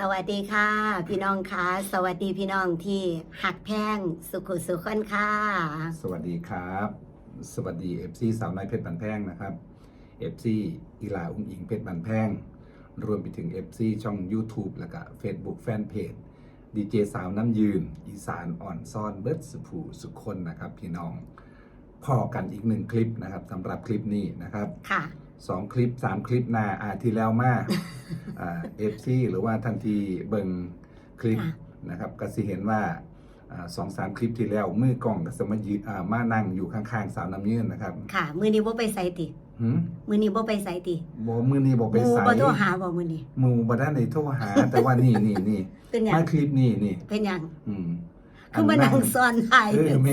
สวัสดีค่ะ พี่น้องค่ะสวัสดีพี่น้องที่หักแพงสุขุสุขคนค่ะสวัสดีครับ สวัสดี FC สาวน้อยเพชรบันแพงนะครับ FC อีลาอุ้งอิงเพชรบันแพงรวมไปถึง FC ช่อง YouTube แล้วก็ Facebook Fanpage ดีเจสาวน้ำยืน อีสานอ่อนซ่อนเบิร์ดสุภูสุขคนนะครับ พี่น้องพอกันอีกหนึ่งคลิปนะครับสำหรับคลิปนี้นะครับค่ะ สองคลิปสามคลิปหนาอาที่แล้วมาอ่าเอฟซีหรือว่าทันทีเบิงคลิปค่ะนะครับ ก็สิเห็นว่าอ่าสองสามคลิปที่แล้วมือกล้องก็สมายืนอ่ามานั่งอยู่ข้างๆสาวน้ำยืนนะครับ ค่ะ มือนี้บ่ไปใส่ติหืมมือนี้บ่ไปใส่ติบมือนี้บอกหไปมูใส่บ่โทรหาบ่มือนี้หมูบ่ได้ในโทรหา แต่ว่านี่นี่นี่เป็นหยังมาคลิปนี่นี่เป็นหยังอืมคือมานั่งซ้อนท้ายเออแม่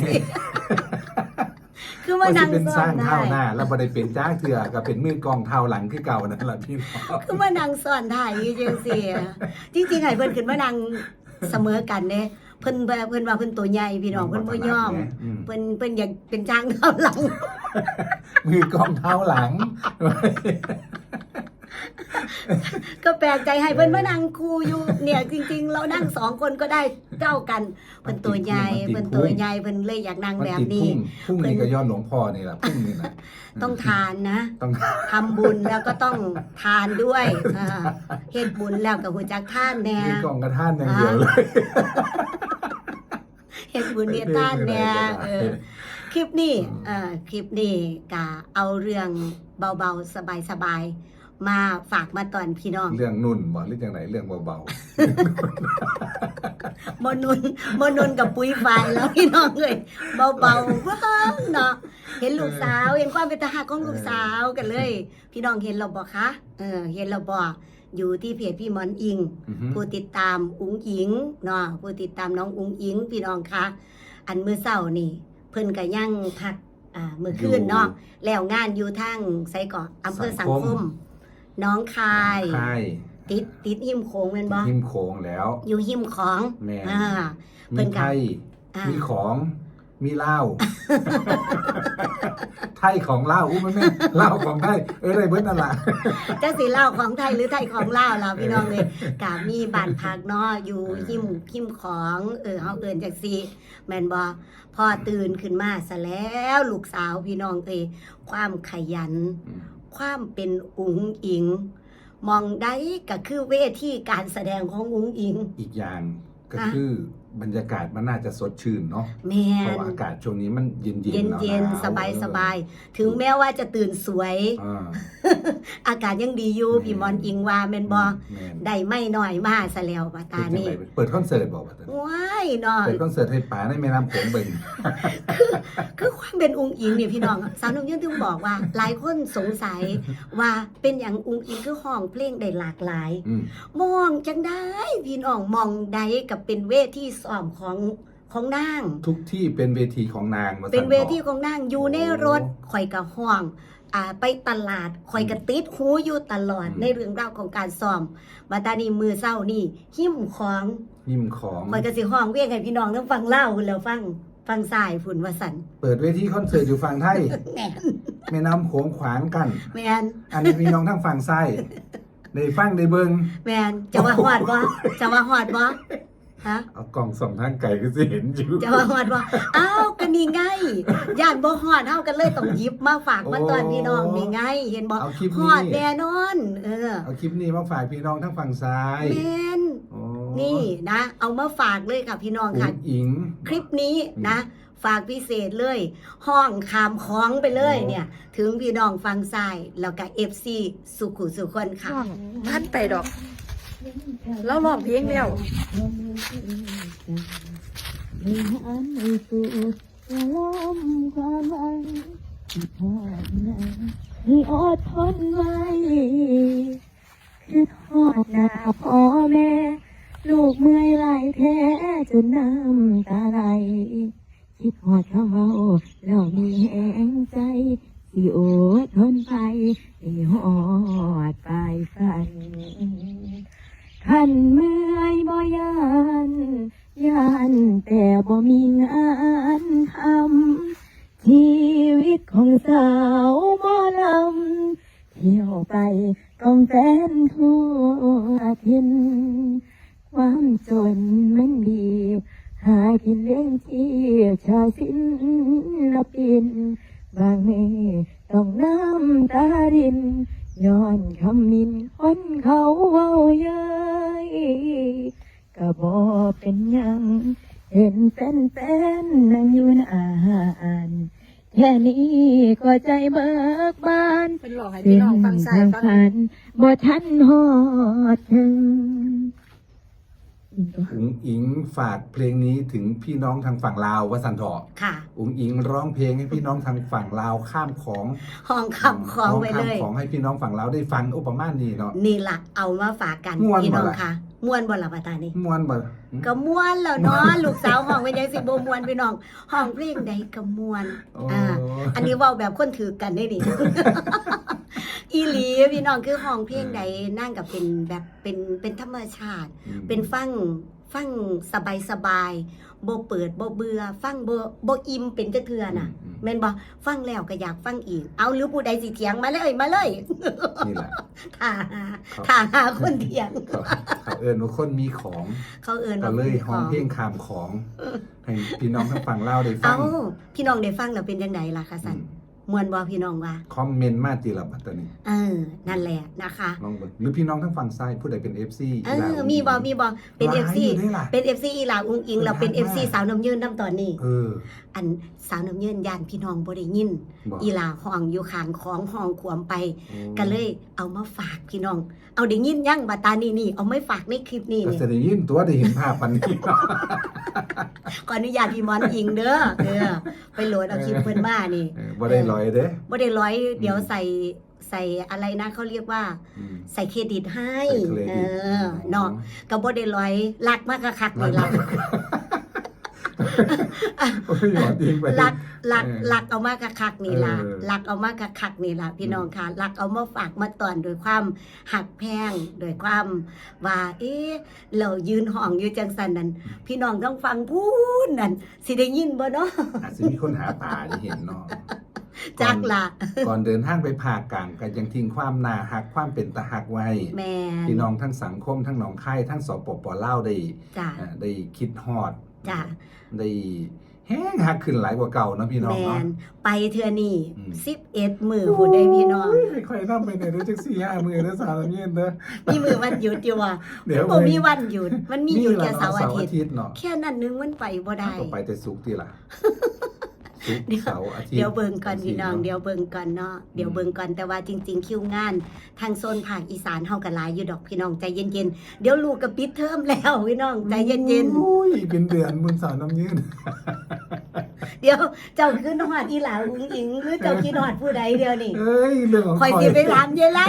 คือมาว่าสินั่งเป็นซ้สอร้านงท้าเท่ายหน้า แล้วบ่ได้เป็นจ้าเถื่อก็เป็นมือกล้องเท่าหลังคือเก่านั่นแหละพี่น้องคือมานั่งซ้อนท้ายอยู่จังซี่จริงๆให้เพิ่นขึ้นมานั่งเสมอกันเด้เพิ่นว่าเพิ่นว่าเพิ่นตัวใหญ่พี่น้องเพิ่นบ่ยอมอืมเพิ่นเพิ่นอยากเป็นจ้างเท่าหลังมือกองเท้าหลัง ก็แปลกใจให้เพิ่นมานั่งคูอยู่เนี่ยจริง ๆ เรานั่งสองคนก็ได้เท่ากันเพิ่นตัวใหญ่มันติดเพิ่นตัวใหญ่เพิ่นเลยอยากนั่งมันแบบติดนี้พุ่งพุ่งนี่ก็ย้อนหลวงพ่อนี่แหละพุ่งนี่แหละต้องทานนะต้องทำบุญแล้วก็ต้องทานด้วยอ่าเฮ็ดบุญแล้วก็หัวจักทานแน่มือกองกระท่านอย่างเดียวเลยเฮ็ดบุญเฮ็ดทานแน่เออคลิปนี้เอ่อคลิปนี้ก็เอาเรื่องเบาๆสบายๆ มาฝากมาตอนพี่น้อง เรื่องนุ่นบอกหรืออย่างไรเรื่องเบามนุนมนุนกับปุ้ยไฟแล้วพี่น้องเลยเบาๆว้าวเนาะเห็นลูกสาว เห็นความเป็นทหารของลูกสาวกันเลย พี่น้องเห็นเราบอกคะเออ เห็นเราบอกอยู่ที่เพจพี่หมอนอิงๆอือฮึผู้ติดตามอุ้งอิงเนาะผู้ติดตามน้องอุ้งอิง พี่น้องคะอันมือเศร้านี่ เพิ่นก็ยังพักอ่ามือคืนเนาะแล้วงานอยู่ทางไสเกาะอำเภอสังคม น้องคาย ใช่ติดติดหิมโขงแม่นบ่ทิมโค้งแล้ว อยู่หิมของแม่อ่า เพิ่มีนก็ ไทยอ่ามีของมีเหล้าไทยของเหล้าอุ้ยมันแม่นเหล้าของไทยเออได้เบิ้ลนั่นล่ะจะสีเล่าวของไทยหรือไทยของลาวเราพี่น้องเลยกามีบ้านพักเนาะอยู่เออ หิมหิมของเออเฮาเอิ้นจังซี่แม่นบ่พอตื่นขึ้นมาซะแล้วลูกสาวพี่น้องเอ้ยความขยัน อืม ความเป็นอุ๋งอิง มองได้ก็คือเวทีการแสดงของอุ๋งอิง อีกอย่างก็อะคือ บรรยากาศมันน่าจะสดชื่นเนาะแม่เพราะนว่าอากาศช่วงนี้มันเย็นๆเย็นหาวๆเย็นสบายสบายๆถึงแม้ว่าจะตื่นสวยอ่าอากาศยังดีอยู่แม่นพี่มอนอิงว่าแม่นบ่แม่นได้ไม่น้อยมาซะแล้วว่าตาเป็นจังนี่ไดเปิดคอนเสิร์ตบอกว่าตอนนี้ว้ายเนาะ เปิดคอนเสิร์ตให้ป๋าในแม่น้ำโขงเบิ่ง คือความเป็นองค์อิงเนี่ยพี่น้อง สาวน้องยังถึงบอกว่า หลายคนสงสัยว่าเป็นอย่างองค์อิงคือห้องเพลงได้หลากหลาย อืม มองจังได้พี่น้องมองได้กับเป็นเวทีซ้อมของของนาง ทุกที่เป็นเวทีของนางว่าซั่เป็นเวทีบอกของนางอยู่ในรถโอ้ข่อยกับห้องอ่าไปตลาดข่อยกระติดหูอยู่ตลอดอืมในเรื่องราวของการซ้อมมาตานีมือเศร้านี่หิ้มของยิ้มของข่อยก็สิห้องเวียงให้พี่น้องทั้งฟังเล่าแล้วฟังฟังสายฝุ่นว่าสันเปิดเวทีคอนเสิร์ตอยู่ฝั่งไทยแม่นแม่น้ำโขงขวางกัน แม่นอันนี้พี่น้องทั้งฝั่งซ้ายได้ฟังได้เบิ่งแม่นจะว่าฮอดบ่จะว่าฮอดบ่ ฮะเอากล่องส่องทางไก่ก็สิเห็นอยู่จะว่าฮอดบ่อ้าวก็นี่ไงย่านบ่ฮอดเฮากันเลยต้องหยิบมาฝากมาตอนพี่น้องนี่ไง เห็นบ่เอาคลิปฮนี้อดแน่นอน เออ เอาคลิปนี้มาฝากพี่น้องทั้งฝั่งซ้ายแม่นโอ้นี่นะ เอามาฝากเลยค่ะพี่น้องอุ๋ค่ะงอิง คลิปนี้นะ ฝากพิเศษเลย ห้องคามคล้องไปเลยโอ้เนี่ย ถึงพี่น้องฟังสายแล้วก็เอฟซีสุขุสุคนค่ะ ท่านไปดอก แล้วร้องเพลงแล้วมีอันสู่จะล้มความหวังที่ทอดนะให้อดทนไว้คือทอดหน้าพอแม่ ลูกเมื่อยไหลแท้จนน้ำตาไหล คิดหอดเขาเมาแล้วมีแหงใจ สิอดทนไปให้หอดปลายฝัน ขันเมื่อยบ่ยานยาน แต่บ่มีงานทำชีวิตของสาวหมอลำเที่ยวไปกองแฟนทั่วทิน ความจนมันดีหากินเลี้ยงที่ชาวศิลปิน บางเมต้องน้ำตารินย้อนคำมินคนเขาเว้าเย้ยก็บอเป็นยัง เห็นเป็นเป็นนั่งอยู่นานแค่นี้ก็ใจเบิกบานเป็นหลอกให้เป็พี่นน้องฟังสาทายงฟังผ่านบ่ทันหอดถึงอุ๋งอิงฝากเพลงนี้ถึงพี่น้องทางฝั่งลาววสันเถาะค่ะ อุ๋งอิงร้องเพลงให้พี่น้องทางฝั่งลาวข้ามของห้องขับของไว้เลยข้ามของให้พี่น้องฝั่งลาวได้ฟังอุปมาณนี้เนาะนี่ล่ะเอามาฝากกันม่วนพี่น้องบ่ล่ะค่ะ ม่วนบ่ล่ะปาตานี่ม่วนบ่ก็ม่วนแล้วเนาะลูกสาวห้องเป็นยังสิบ่ม่วนพี่น้องห้องเพลงใดก็ม่วนโอ้อ่าอันนี้เว้าแบบคนถือกันได้ดิอีหลีพี่น้องคือห้องเพลงใดนั่งกับเป็นแบบเป็นเป็นธรรมชาติอืมเป็นฟัง ฟังสบายสบายบ่เปิดบ่เบื่อ ฟังบ่บ่อิ่มเป็นจักเทื่อน่ะอืมแม่นบ่ฟังแล้วก็อยากฟังอีก เอาหรือผู้ใดสิเถียงมาเลยมาเลยนี่แหละถ้าหาเขาถ้าหาคนเถียง เขาเขาเอิ้นว่าคนมีของ เขาเอิ้นก็ว่าเลยผู้ห้องเพลงขามของให้พี่น้องทางฝั่งลาวได้ฟัเอ้างพี่น้องได้ฟังแล้วเป็นจังไดล่ะคะอืสัน มม่วนบ่พี่น้องว่าคอมเมนต์มาตีละบัดตอนนี้ เออ นั่นแหละนะคะลองเบิ่งหรือพี่น้องทางฝั่งซ้ายผู้ใดเป็น FC เออมีบ่มีบ่เป็นหลาย FC อยู่ได้ล่ะเป็น FC อีหลาอุ้งอิงเราเป็นหลายมาก FC สาวน้ำยืนน้ำตอนนี้เอออันสาวน้ำยืนย่านพี่น้องบ่ได้ยินบอกอีหลาห้องอยู่ข้างของห้องขวมไปโอ้ก็เลยเอามาฝากพี่น้อง เอาได้ยินยังบัดตานี่นี่เอาไม่ฝากในคลิปนี้ก็นี่จะได้ยินตัวได้เห็นภาพปันนี้เนาะขออนุญาตพี่หมอนอิงเด้อเออไปโหลดเอาคลิปเพิ่นมานี่เออบ่ได้ลอยเด้บ่ได้ร้อยเดี๋ยวอืมใส่ใส่อะไรนะเขาเรียกว่า อืม ใส่เครดิตให้ ใส่เครเอดิตอเนาะก็บ่ได้ร้อยลักมากกะคักนี่ลักโอ้ยหมอจริงไปลักลักเออลักเอามากกะคักนี่ล่ะเออลักเอามากกะคักนี่ล่ะพี่น้องค่ะลักเอามาฝากมาตอนโดวยความหักแพงโดวยความว่า เอ๊ะเรายืนห้องอยู่จังสันนั้น พี่น้องต้องฟังพูดนั่นสิได้ยินบ่เนาะอาจจะมีคนหาป่าที่เห็นเนาะ จักล่ะก่อนเดินทางไปภาคกลางก็ยังทิ้งความน่าหักความเป็นตาหักไว้แม่นพี่น้องทั้งสังคมทั้งหนองค่ายทั้งสปปลาวได้จ้ะอ่าได้คิดฮอดจ้ะได้แห้งหักขึ้นหลายกว่าเก่าเนาะพี่น้องแมเนาะนไปเทื่อนี่อืมสิบเอ็ดมือผู้ใดพี่น้องโยค่อยนั่ไปไหนเด้อจักสี่ห้ามือเด้อสาวเย็นเด้อมีมือวันหยุดอยู่ว่ะเดี๋ยวบ่มีวันหยุด มันมีหยุดแค่เสาร์อาเสาร์ทิอาตย์ทิตย์เนาะแค่นั้นนึงมันไปบ่ได้ก็ไปแต่สุกร์ทีละ สุกร์เดี๋ยวเสาร์อาทิตย์ เดี๋ยวเบิ่งก่อนพี่น้องาเดี๋ยวเบิ่งก่อนเนาะ เดี๋ยวเบิ่งก่อนแต่ว่าจริง ๆ คิวงาน ทางโซนภาคอีสานเฮาก็หลายอยู่ดอกพี่น้องใจเย็นๆ เดี๋ยวลูกก็ปิดเทอมแล้วพี่น้องใจเย็นโอ้ยเป็นเดือนบุญสาวน้ำยืนๆเดี๋ยวเจ้าขึ้นฮอดอีหลาอุ้งอิงหรือเจ้าคิดฮอดผู้ใดเดียวนี่เอ้ยเรื่องของคอยสิไปถามยายไล่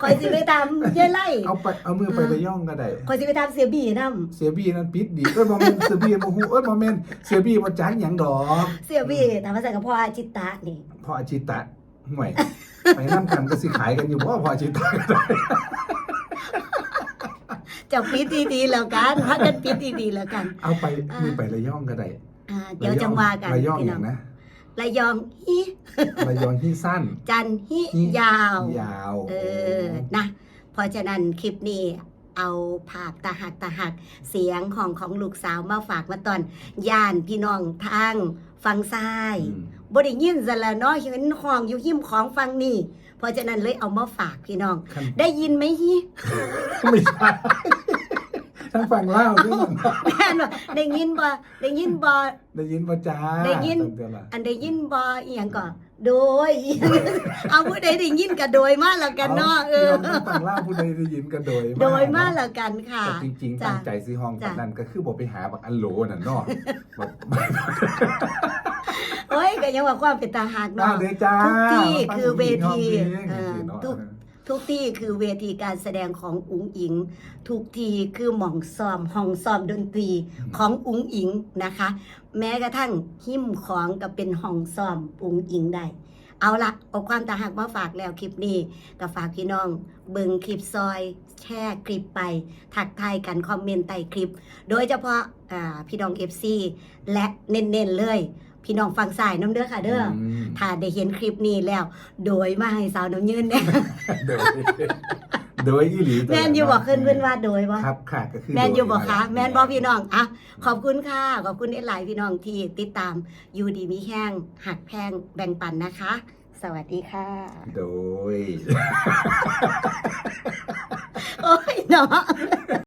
คอยสิไปตามยายไล่เอาไปเอามือไประย่องก็ได้คอยสิไปตามเสียบีนํเสียบีนั้นปิดดีเอ้ยโมเมนเสียบีโมฮูเอ้ยโมเมนเสียบีบ่จักหยังดอกเสียบีตามภาษากับพ่ออาจิตตะนี่พออาชิตะห่วยไปน้ำกันก็สิขายกันอยู่บ่พออาชิตะก็ได้เจะปิดดีๆแล้วกันพักกันปิดดีๆแล้วกัน เอาไปอ่ามือไประย่องก็ได้อ่าเดี๋ยวจังว่ากันระย่องพี่อน้อย่างงนะ ระยองฮิระยองที่สั้น จันฮิฮิยาว ยาวเออนะเพราะฉะนั้นคลิปนี้เอาภาพตาหักตาหักเสียงของของลูกสาวมาฝากมาตอนย่านพี่น้องทางฟังซ้ายอืมบ่ได้ยินซะแล้วเนาะเห็นห้องอยู่หิมของฟังนี่เพราะฉะนั้นเลยเอามาฝากพี่น้องขั้นได้ยินไหมฮิไม่ใช่ ทั้งฝั่งเล่าวด้วยมันแม่นบ่ได้ยินบ่ได้ยินบ่ ได้ยินป่ะจ้าได้ยิน ตั้งแต่ละอันได้ยินบ่อีหยังก็โดย เอาผู้ใดได้ยินก็โดยมาแล้วกันเนาะเออ พี่น้งทั้งฝั่งเล่าวผู้ใดได้ยินก็โดยโดยมาเนะแล้วกันค่ะ แต่จริงๆจ้ะตั้งใจซื้อห้องจ้ะ แบบนั้นก็คือบอกไปหาบักอันโหลน่ะเนาะบอกเฮ้ยก็ยังว่าความเป็นตาหักมาเนาะเลยจ้าทุกที่คือเวทีเอเอออ ทุกทุกที่คือเวทีการแสดงของอุ๋งอิง ทุกที่คือหม่องซ้อมห้องซ้อมดนตรีของอุ๋งอิงนะคะ แม้กระทั่งหิ้มของก็เป็นห้องซ้อมอุ๋งอิงได้ เอาละเอาความตาหักมาฝากแล้วคลิปนี้ก็ฝากพี่น้อง เบิ่งคลิปซอย แชร์คลิปไป ทักทายกันคอมเมนต์ใต้คลิป โดยเฉพาะอ่าพี่น้อง FC และเน้นๆเลย พี่น้องฟังสายน้ำเด้อค่ะเด้ออมถ้าได้เห็นคลิปนี้แล้ว โดยมาให้สาวน้ำยืนเนี่ยโดยโดยอีหลีแม่นอยู่บอกขึ้นเพิ่นว่าโดยบ่ครับค่ะก็คือแม่นอยู่บอกโดคะนั่นหลแม่นบ่พี่น้องอะขอบคุณค่ะขอบคุณหลายๆพี่น้องที่ติดตามยูดีมีแห้งหักแพงแบ่งปันนะคะ สวัสดีค่ะ โดย โอ้ยเนาะ